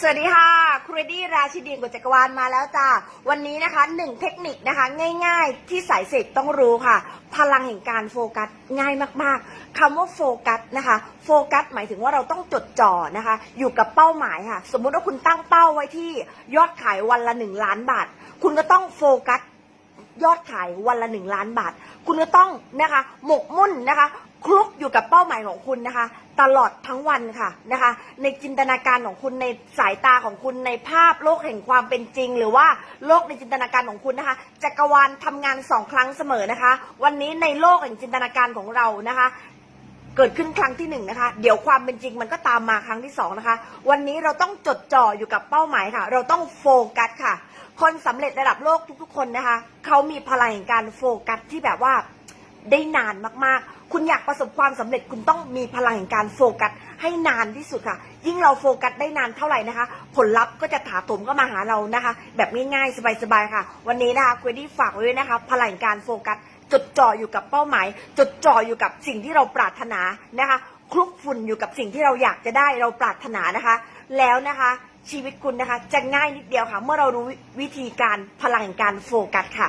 สวัสดีค่ะครูดี้ราชิดีกฎจักรวาลมาแล้วจ้าวันนี้นะคะหนึ่งเทคนิคนะคะง่ายๆที่สายเสกต้องรู้ค่ะ พลังแห่งการโฟกัสง่ายมากๆคำว่าโฟกัสนะคะโฟกัสหมายถึงว่าเราต้องจดจ่อนะคะ อยู่กับเป้าหมายค่ะ สมมุติว่าคุณตั้งเป้าไว้ที่ยอดขายวันละหนึ่งล้านบาท คุณก็ต้องโฟกัส ยอดขายวันละหนึ่งล้านบาท คุณก็ต้องนะคะหมกมุ่นนะคะคลุกอยู่กับเป้าหมายของคุณนะคะ ตลอดทั้งวันค่ะนะคะ ในจินตนาการของคุณในสายตาของคุณในภาพโลกแห่งความเป็นจริง หรือว่าโลกในจินตนาการของคุณนะคะจักรวาลทำงานสองครั้งเสมอนะคะ วันนี้ในโลกแห่งจินตนาการของเรานะคะ เกิดขึ้นครั้งที่หนึ่งนะคะ เดี๋ยวความเป็นจริงมันก็ตามมาครั้งที่สองนะคะ วันนี้เราต้องจดจ่ออยู่กับเป้าหมายค่ะ เราต้องโฟกัสค่ะ คนสำเร็จระดับโลกทุกๆ คนนะคะ เขามีพลังแห่งการโฟกัสที่แบบว่าได้นานมากๆ คุณอยากประสบความสำเร็จคุณต้องมีพลังแห่งการโฟกัส ให้นานที่สุดค่ะ ยิ่งเราโฟกัสได้นานเท่าไหร่นะคะ ผลลัพธ์ก็จะถาโถมก็มาหาเรานะคะ แบบง่ายๆ สบายๆค่ะ วันนี้นะคะคุยดี้ฝากไว้ด้วยนะคะ พลังการโฟกัสจดจ่ออยู่กับเป้าหมาย จดจ่ออยู่กับสิ่งที่เราปรารถนานะคะคลุกฝุ่นอยู่กับสิ่งที่เราอยากจะได้เราปรารถนานะคะ แล้วนะคะชีวิตคุณนะคะ จะง่ายนิดเดียวค่ะ เมื่อเรารู้วิธีการพลังการโฟกัสค่ะ